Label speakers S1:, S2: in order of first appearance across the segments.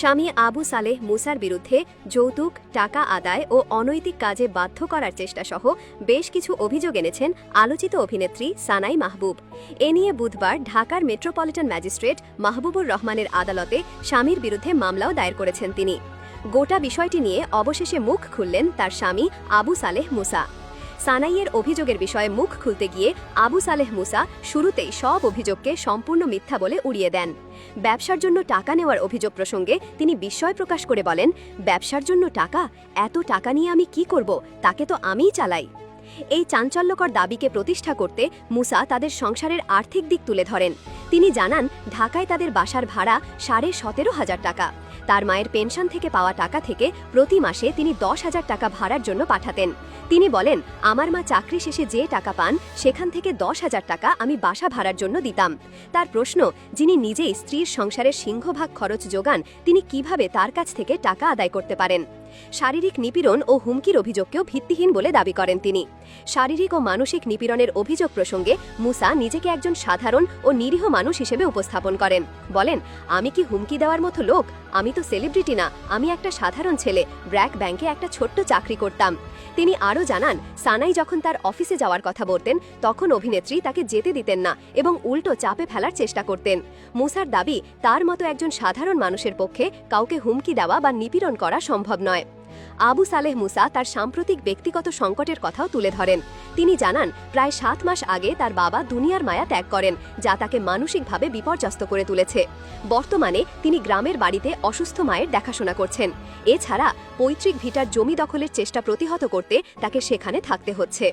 S1: স্বামী আবু সালেহ মুসার বিরুদ্ধে যৌতুক, টাকা আদায় ও অনৈতিক কাজে বাধ্য করার চেষ্টা সহ বেশ কিছু অভিযোগ এনেছেন আলোচিত অভিনেত্রী সানাই মাহবুব। এ নিয়ে বুধবার ঢাকার মেট্রোপলিটন ম্যাজিস্ট্রেট মাহবুবুর রহমানের আদালতে স্বামীর বিরুদ্ধে মামলাও দায়ের করেছেন তিনি। গোটা বিষয়টি নিয়ে অবশেষে মুখ খুললেন তার স্বামী আবু সালেহ মুসা। সানাইয়ের অভিযোগের বিষয়ে মুখ খুলতে গিয়ে আবু সালেহ মুসা শুরুতেই সব অভিযোগকে সম্পূর্ণ মিথ্যা বলে উড়িয়ে দেন। ব্যবসার জন্য টাকা নেওয়ার অভিযোগ প্রসঙ্গে তিনি বিস্ময় প্রকাশ করে বলেন, ব্যবসার জন্য টাকা? এত টাকা নিয়ে আমি কি করব? তাকে তো আমিই চালাই। এই চাঞ্চল্যকর দাবিকে প্রতিষ্ঠা করতে মুসা তাদের সংসারের আর্থিক দিক তুলে ধরেন। তিনি জানান, ঢাকায় তাদের বাসার ভাড়া সাড়ে সতেরো হাজার টাকা। তার মায়ের পেনশন থেকে পাওয়া টাকা থেকে প্রতি মাসে তিনি দশ হাজার টাকা ভাড়ার জন্য পাঠাতেন। তিনি বলেন, আমার মা চাকরি শেষে যে টাকা পান, সেখান থেকে দশ হাজার টাকা আমি বাসা ভাড়ার জন্য দিতাম। তার প্রশ্ন, যিনি নিজেই স্ত্রীর সংসারের সিংহভাগ খরচ যোগান, তিনি কীভাবে তার কাছ থেকে টাকা আদায় করতে পারেন? শারীরিক নিপীড়ন ও হুমকির অভিযোগকেও ভিত্তিহীন বলে দাবি করেন তিনি। শারীরিক ও মানসিক নিপীড়নের অভিযোগ প্রসঙ্গে মুসা নিজেকে একজন সাধারণ ও নিরীহ মানুষ হিসেবে উপস্থাপন করেন। বলেন, আমি কি হুমকি দেওয়ার মতো লোক? আমি তো সেলিব্রিটি না। আমি একটা সাধারণ ছেলে। ব্র্যাক ব্যাংকে একটা ছোট্ট চাকরি করতাম। তিনি আরও জানান, সানাই যখন তার অফিসে যাওয়ার কথা বলতেন, তখন অভিনেত্রী তাকে যেতে দিতেন না এবং উল্টো চাপে ফেলার চেষ্টা করতেন। মুসার দাবি, তার মতো একজন সাধারণ মানুষের পক্ষে কাউকে হুমকি দেওয়া বা নিপীড়ন করা সম্ভব নয়। আবু সালেহ মুসা তার সাম্প্রতিক ব্যক্তিগত সংকটের কথাও তুলে ধরেন। তিনি জানান, প্রায় সাত মাস আগে তার বাবা দুনিয়ার মায়া ত্যাগ করেন, যা তাকে মানসিকভাবে বিপর্যস্ত করে তুলেছে। বর্তমানে তিনি গ্রামের বাড়িতে অসুস্থ মায়ের দেখাশোনা করছেন। এছাড়া পৈতৃক ভিটার জমি দখলের চেষ্টা প্রতিহত করতে তাকে সেখানে থাকতে হচ্ছে।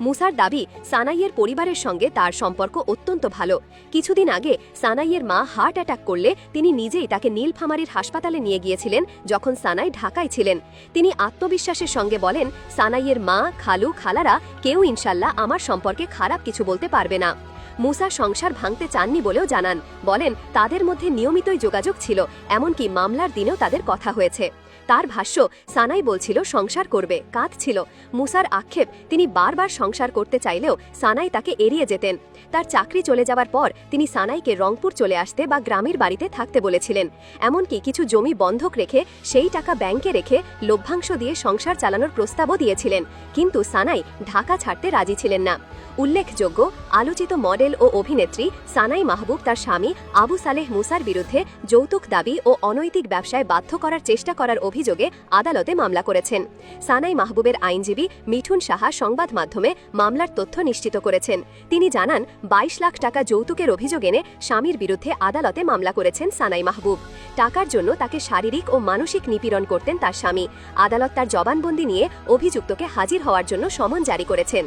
S1: মুসার দাবি সানাইয়ের পরিবারের সঙ্গে তার সম্পর্ক অত্যন্ত ভালো। কিছুদিন আগে সানাইয়ের মা হার্ট অ্যাটাক করলে তিনি নিজেই তাকে নীলফামারির হাসপাতালে নিয়ে গিয়েছিলেন যখন সানাই ঢাকায় ছিলেন। তিনি আত্মবিশ্বাসের সঙ্গে বলেন, সানাইয়ের মা, খালু, খালারা কেউ ইনশাল্লাহ আমার সম্পর্কে খারাপ কিছু বলতে পারবে না। মুসা সংসার ভাঙতে চাননি বলেও জানান। বলেন, তাদের মধ্যে নিয়মিতই যোগাযোগ ছিল, এমনকি মামলার দিনেও তাদের কথা হয়েছে। তার ভাষ্য, সানাই বলছিল, সংসার করবে, কাঁদছিল। মুসার আক্ষেপ, তিনি বারবার সংসার করতে চাইলেও সানাই তাকে এড়িয়ে যেতেন। তার চাকরি চলে যাওয়ার পর, তিনি সানাইকে রংপুর চলে আসতে বা গ্রামের বাড়িতে থাকতে বলেছিলেন। এমনকি কিছু জমি বন্ধক রেখে, সেই টাকা ব্যাংকে রেখে লভ্যাংশ দিয়ে সংসার চালানোর প্রস্তাবও দিয়েছিলেন। কিন্তু সানাই ঢাকা ছাড়তে রাজি ছিলেন না। উল্লেখযোগ্য, আলোচিত মডেল ও অভিনেত্রী সানাই মাহবুব তার স্বামী আবু সালেহ মুসার বিরুদ্ধে যৌতুক দাবি ও অনৈতিক ব্যবসায় বাধ্য করার চেষ্টা করার অভিযোগে আদালতে মামলা করেছেন। সানাই মাহবুবের আইনজীবী মিঠুন সাহা সংবাদ মাধ্যমে মামলার তথ্য নিশ্চিত করেছেন। তিনি জানান, বাইশ লাখ টাকা যৌতুকের অভিযোগ এনে স্বামীর বিরুদ্ধে আদালতে মামলা করেছেন সানাই মাহবুব। টাকার জন্য তাকে শারীরিক ও মানসিক নিপীড়ন করতেন তার স্বামী। আদালত তার জবানবন্দি নিয়ে অভিযুক্তকে হাজির হওয়ার জন্য সমন জারি করেছেন।